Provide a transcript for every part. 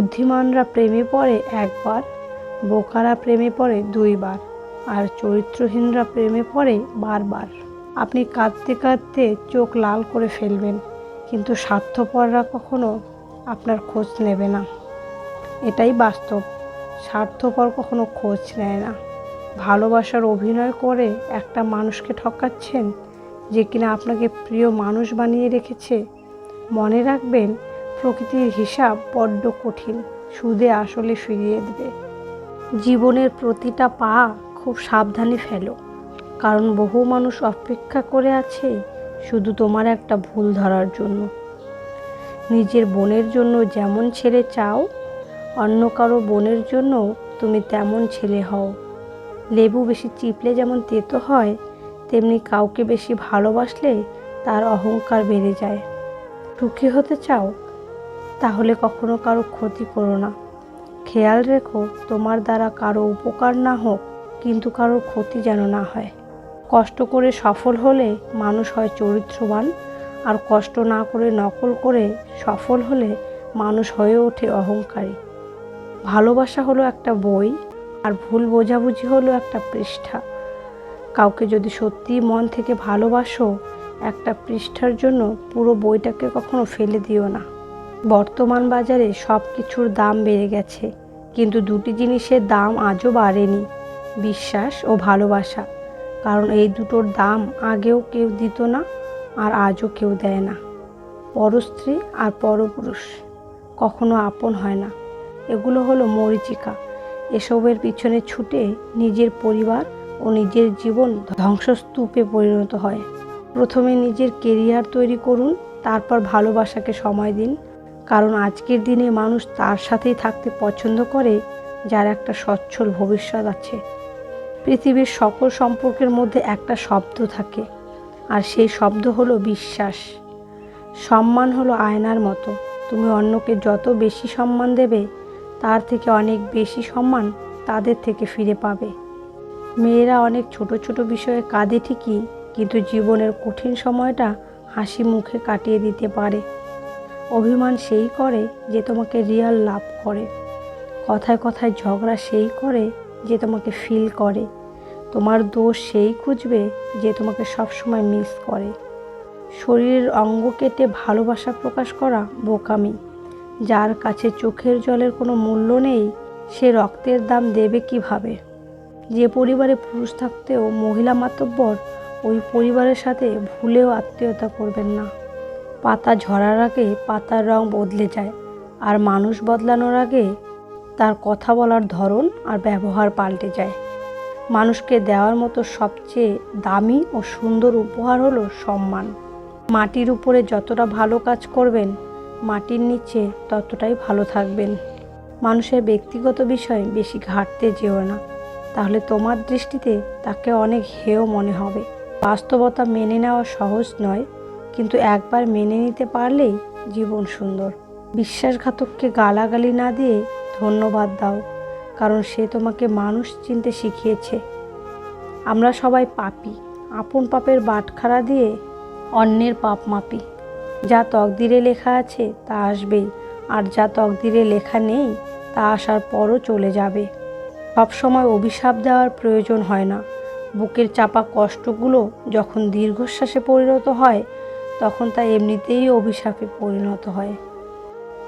বুদ্ধিমানরা প্রেমে পড়ে একবার, বোকারা প্রেমে পড়ে দুইবার, আর চরিত্রহীনরা প্রেমে পড়ে বারবার। আপনি কাঁদতে কাঁদতে চোখ লাল করে ফেলবেন, কিন্তু স্বার্থপররা কখনো আপনার খোঁজ নেবে না। এটাই বাস্তব, স্বার্থপর কখনো খোঁজ নেয় না। ভালোবাসার অভিনয় করে একটা মানুষকে ঠকাচ্ছেন যে কিনা আপনাকে প্রিয় মানুষ বানিয়ে রেখেছে। মনে রাখবেন প্রকৃতির হিসাব বড্ড কঠিন। সুদে আসলে ফিরিয়ে দেবে। জীবনের প্রতিটা পা খুব সাবধানে ফেলো। কারণ বহু মানুষ অপেক্ষা করে আছে শুধু তোমার একটা ভুল ধরার জন্য। নিজের বোনের জন্য যেমন ছেলে চাও, অন্য কারও বোনের জন্য তুমি তেমন ছেলে হও। লেবু বেশি চিপলে যেমন তেতো হয়, তেমনি কাউকে বেশি ভালোবাসলে তার অহংকার বেড়ে যায়। সুখী হতে চাও তাহলে কখনো কারও ক্ষতি করো না। খেয়াল রেখো, তোমার দ্বারা কারও উপকার না হোক, কিন্তু কারোর ক্ষতি যেন না হয়। কষ্ট করে সফল হলে মানুষ হয় চরিত্রবান, আর কষ্ট না করে নকল করে সফল হলে মানুষ হয়ে ওঠে অহংকারী। ভালোবাসা হলো একটা বই, আর ভুল বোঝাবুঝি হলো একটা পৃষ্ঠা। কাউকে যদি সত্যি মন থেকে ভালোবাসো, একটা পৃষ্ঠার জন্য পুরো বইটাকে কখনো ফেলে দিও না। বর্তমান বাজারে সব কিছুর দাম বেড়ে গেছে, কিন্তু দুটি জিনিসের দাম আজও বাড়েনি, বিশ্বাস ও ভালোবাসা। কারণ এই দুটোর দাম আগেও কেউ দিত না, আর আজও কেউ দেয় না। পরস্ত্রী আর পরপুরুষ কখনো আপন হয় না। এগুলো হলো মরিচিকা, এসবের পিছনে ছুটে নিজের পরিবার ও নিজের জীবন ধ্বংসস্তূপে পরিণত হয়। প্রথমে নিজের কেরিয়ার তৈরি করুন, তারপর ভালোবাসাকে সময় দিন কারণ আজকের দিনে মানুষ তার সাথেই থাকতে পছন্দ করে, যার একটা সচ্ছল ভবিষ্যৎ আছে। পৃথিবীর সকল সম্পর্কের মধ্যে একটা শব্দ থাকে, আর সেই শব্দ হলো বিশ্বাস। সম্মান হলো আয়নার মতো। তুমি অন্যকে যত বেশি সম্মান দেবে, তার থেকে অনেক বেশি সম্মান তাদের থেকে ফিরে পাবে। মেয়েরা অনেক ছোট ছোট বিষয়ে কাঁদে ঠিকই, কিন্তু জীবনের কঠিন সময়টা হাসি মুখে কাটিয়ে দিতে পারে। অভিমান সেই করে যে তোমাকে রিয়াল লাভ করে। কথায় কথায় ঝগড়া সেই করে যে তোমাকে ফিল করে। তোমার দোষ সেই খুঁজবে যে তোমাকে সবসময় মিস করে। শরীরের অঙ্গ কেটে ভালোবাসা প্রকাশ করা বোকামি। যার কাছে চোখের জলের কোনো মূল্য নেই, সে রক্তের দাম দেবে কীভাবে? যে পরিবারে পুরুষ থাকতেও মহিলা মাতব্বর, ওই পরিবারের সাথে ভুলেও আত্মীয়তা করবেন না। পাতা ঝরার আগে পাতার রং বদলে যায় আর মানুষ বদলানোর আগে তার কথা বলার ধরন আর ব্যবহার পাল্টে যায়। মানুষকে দেওয়ার মতো সবচেয়ে দামি ও সুন্দর উপহার হলো সম্মান। মাটির উপরে যতটা ভালো কাজ করবেন, মাটির নিচে ততটাই ভালো থাকবেন। মানুষের ব্যক্তিগত বিষয় বেশি ঘাটতে যেও না, তাহলে তোমার দৃষ্টিতে তাকে অনেক হেয় মনে হবে। বাস্তবতা মেনে নেওয়া সহজ নয় কিন্তু একবার মেনে নিতে পারলেই জীবন সুন্দর। বিশ্বাসঘাতককে গালাগালি না দিয়ে ধন্যবাদ দাও, কারণ সে তোমাকে মানুষ চিনতে শিখিয়েছে। আমরা সবাই পাপি, আপন পাপের বাটখারা দিয়ে অন্যের পাপ মাপি। যা তকদিরে লেখা আছে তা আসবেই, আর যা তকদিরে লেখা নেই তা আসার পরও চলে যাবে। সবসময় অভিশাপ দেওয়ার প্রয়োজন হয় না। বুকের চাপা কষ্টগুলো যখন দীর্ঘশ্বাসে পরিণত হয় তখন তা এমনিতেই অভিশাপে পরিণত হয়।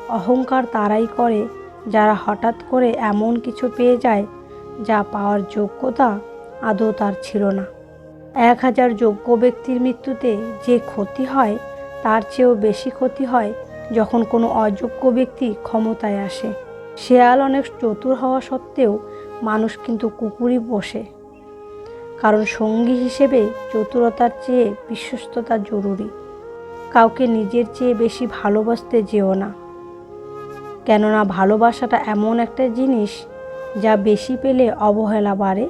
অহংকার তারাই করে, যারা হঠাৎ করে এমন কিছু পেয়ে যায়, যা পাওয়ার যোগ্যতা আদৌ তার ছিল না। এক হাজার যোগ্য ব্যক্তির মৃত্যুতে যে ক্ষতি হয়, তার চেয়েও বেশি ক্ষতি হয় যখন কোনো অযোগ্য ব্যক্তি ক্ষমতায় আসে। শেয়াল অনেক চতুর হওয়া সত্ত্বেও মানুষ কিন্তু কুকুরই বসে কারণ সঙ্গী হিসেবে চতুরতার চেয়ে বিশ্বস্ততা জরুরি। কাউকে নিজের চেয়ে বেশি ভালোবাসতে যেও না। কেননা ভালোবাসাটা এমন একটা জিনিস যা বেশি পেলে অবহেলা বাড়ে,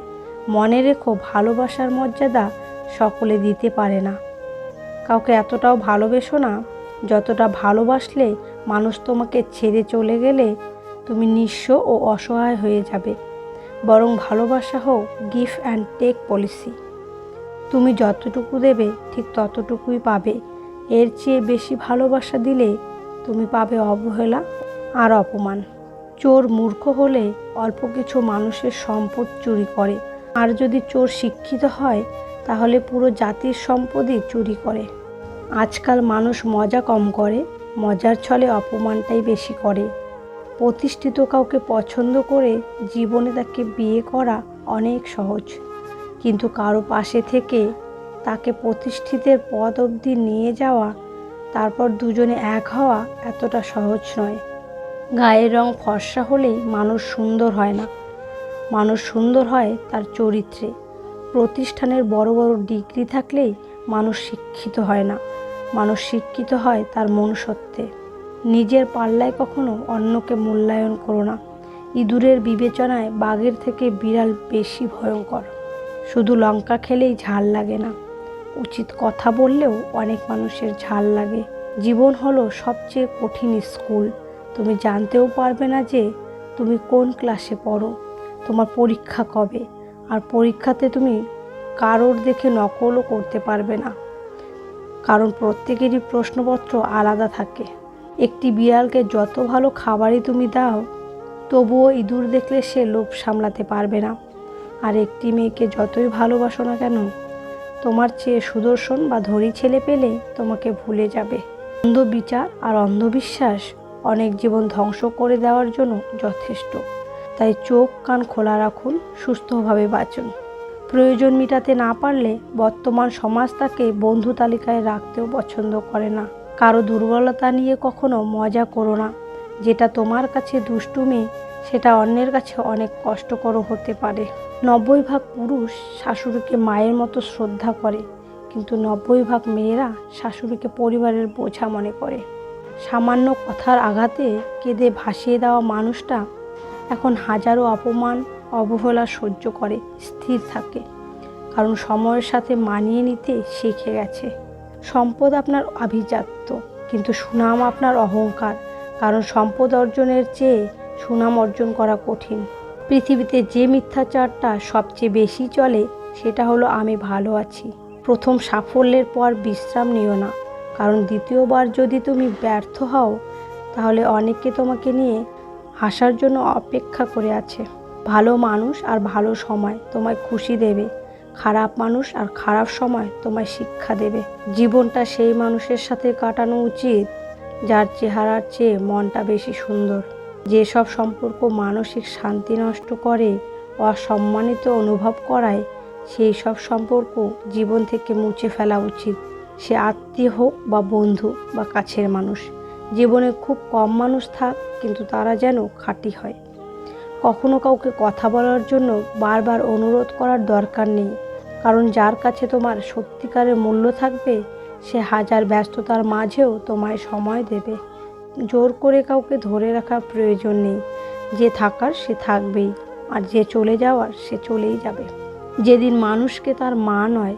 মনে রেখো ভালোবাসার মর্যাদা সকলে দিতে পারে না। কাউকে এতটাও ভালোবেসো না, যতটা ভালোবাসলে মানুষ তোমাকে ছেড়ে চলে গেলে তুমি নিঃস্ব ও অসহায় হয়ে যাবে। বরং ভালোবাসা হোক গিভ অ্যান্ড টেক পলিসি। তুমি যতটুকু দেবে, ঠিক ততটুকুই পাবে। এর চেয়ে বেশি ভালোবাসা দিলে তুমি পাবে অবহেলা আর অপমান। চোর মূর্খ হলে অল্প কিছু মানুষের সম্পদ চুরি করে। আর যদি চোর শিক্ষিত হয়, তাহলে পুরো জাতির সম্পদই চুরি করে। আজকাল মানুষ মজা কম করে, মজার ছলে অপমানটাই বেশি করে। প্রতিষ্ঠিত কাউকে পছন্দ করে জীবনে তাকে বিয়ে করা অনেক সহজ। কিন্তু কারও পাশে থেকে তাকে প্রতিষ্ঠিতের পদ অবধি নিয়ে যাওয়া, তারপর দুজনে এক হওয়া এতটা সহজ নয়। গায়ের রং ফর্সা হলেই মানুষ সুন্দর হয় না। মানুষ সুন্দর হয় তার চরিত্রে। প্রতিষ্ঠানের বড় বড় ডিগ্রি থাকলেই মানুষ শিক্ষিত হয় না। মানুষ শিক্ষিত হয় তার মনুষ্যত্বে। নিজের পাল্লায় কখনো অন্যকে মূল্যায়ন করো না। ইঁদুরের বিবেচনায় বাঘের থেকে বিড়াল বেশি ভয়ঙ্কর। শুধু লঙ্কা খেলেই ঝাল লাগে না। উচিত কথা বললেও অনেক মানুষের ঝাল লাগে। জীবন হলো সবচেয়ে কঠিন স্কুল। তুমি জানতেও পারবে না যে তুমি কোন ক্লাসে পড়ো, তোমার পরীক্ষা কবে, আর পরীক্ষাতে তুমি কারোর দেখে নকলও করতে পারবে না। কারণ প্রত্যেকেরই প্রশ্নপত্র আলাদা থাকে। একটি বিড়ালকে যত ভালো খাবারই তুমি দাও, তবুও ইঁদুর দেখলে সে লোভ সামলাতে পারবে না। আর একটি মেয়েকে যতই ভালোবাসো না কেন তোমার চেয়ে সুদর্শন বা ধনী ছেলে পেলে তোমাকে ভুলে যাবে। অন্ধ বিচার আর অন্ধবিশ্বাস অনেক জীবন ধ্বংস করে দেওয়ার জন্য যথেষ্ট। তাই চোখ কান খোলা রাখুন, সুস্থভাবে বাঁচুন। প্রয়োজন মেটাতে না পারলে বর্তমান সমাজ তাকে বন্ধু তালিকায় রাখতেও পছন্দ করে না। কারও দুর্বলতা নিয়ে কখনো মজা করো না। যেটা তোমার কাছে দুষ্টুমি সেটা অন্যের কাছে অনেক কষ্টকর হতে পারে। নব্বই ভাগ পুরুষ শাশুড়িকে মায়ের মতো শ্রদ্ধা করে, কিন্তু নব্বই ভাগ মেয়েরা শাশুড়িকে পরিবারের বোঝা মনে করে। সামান্য কথার আঘাতে কেঁদে ভাসিয়ে দেওয়া মানুষটা এখন হাজারো অপমান, অবহেলা সহ্য করে, স্থির থাকে। কারণ সময়ের সাথে মানিয়ে নিতে শিখে গেছে। সম্পদ আপনার আভিজাত্য, কিন্তু সুনাম আপনার অহংকার। কারণ সম্পদ অর্জনের চেয়ে সুনাম অর্জন করা কঠিন। পৃথিবীতে যে মিথ্যাচারটা সবচেয়ে বেশি চলে, সেটা হলো আমি ভালো আছি। প্রথম সাফল্যের পর বিশ্রাম নিও না। কারণ দ্বিতীয়বার যদি তুমি ব্যর্থ হও, তাহলে অনেকে তোমাকে নিয়ে হাসার জন্য অপেক্ষা করে আছে। ভালো মানুষ আর ভালো সময় তোমায় খুশি দেবে। খারাপ মানুষ আর খারাপ সময় তোমায় শিক্ষা দেবে। জীবনটা সেই মানুষের সাথে কাটানো উচিত, যার চেহারার চেয়ে মনটা বেশি সুন্দর। যেসব সম্পর্ক মানসিক শান্তি নষ্ট করে, অসম্মানিত অনুভব করায়, সেই সব সম্পর্ক জীবন থেকে মুছে ফেলা উচিত। সে আত্মীয় হোক বা বন্ধু বা কাছের মানুষ, জীবনে খুব কম মানুষ থাক, কিন্তু তারা যেন খাঁটি হয়। কখনো কাউকে কথা বলার জন্য বারবার অনুরোধ করার দরকার নেই, কারণ যার কাছে তোমার সত্যিকারের মূল্য থাকবে, সে হাজার ব্যস্ততার মাঝেও তোমায় সময় দেবে। জোর করে কাউকে ধরে রাখার প্রয়োজন নেই। যে থাকার সে থাকবেই, আর যে চলে যাওয়ার সে চলেই যাবে। যেদিন মানুষকে তার মা নয়,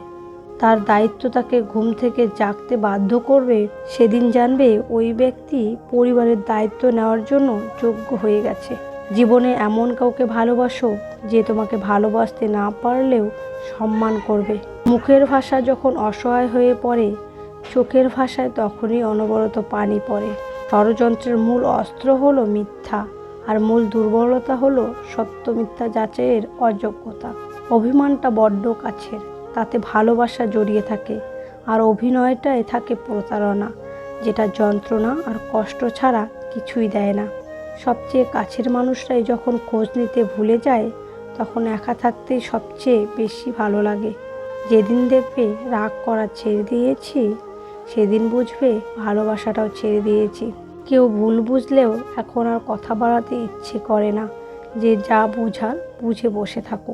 তার দায়িত্ব তাকে ঘুম থেকে জাগতে বাধ্য করবে, সেদিন জানবে ওই ব্যক্তি পরিবারের দায়িত্ব নেওয়ার জন্য যোগ্য হয়ে গেছে। জীবনে এমন কাউকে ভালোবাসো যে তোমাকে ভালোবাসতে না পারলেও সম্মান করবে। মুখের ভাষা যখন অসহায় হয়ে পড়ে, চোখের ভাষায় তখনই অনবরত পানি পড়ে। ষড়যন্ত্রের মূল অস্ত্র হলো মিথ্যা আর মূল দুর্বলতা হলো সত্য মিথ্যা যাচাইয়ের অযোগ্যতা। অভিমানটা বড্ড কাছের, তাতে ভালোবাসা জড়িয়ে থাকে আর অভিনয়টায় থাকে প্রতারণা, যেটা যন্ত্রণা আর কষ্ট ছাড়া কিছুই দেয় না। সবচেয়ে কাছের মানুষরাই যখন খোঁজ নিতে ভুলে যায়, তখন একা থাকতেই সবচেয়ে বেশি ভালো লাগে। যেদিন দেখবে রাগ করা ছেড়ে দিয়েছি সেদিন বুঝবে ভালোবাসাটাও ছেড়ে দিয়েছি। কেউ ভুল বুঝলেও এখন আর কথা বাড়াতে ইচ্ছে করে না। যে যা বুঝার বুঝে বসে থাকো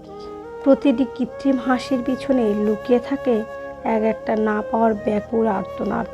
প্রতিটি কৃত্রিম হাসির পিছনে লুকিয়ে থাকে এক একটা না পাওয়ার ব্যাকুল আর্তনাদ।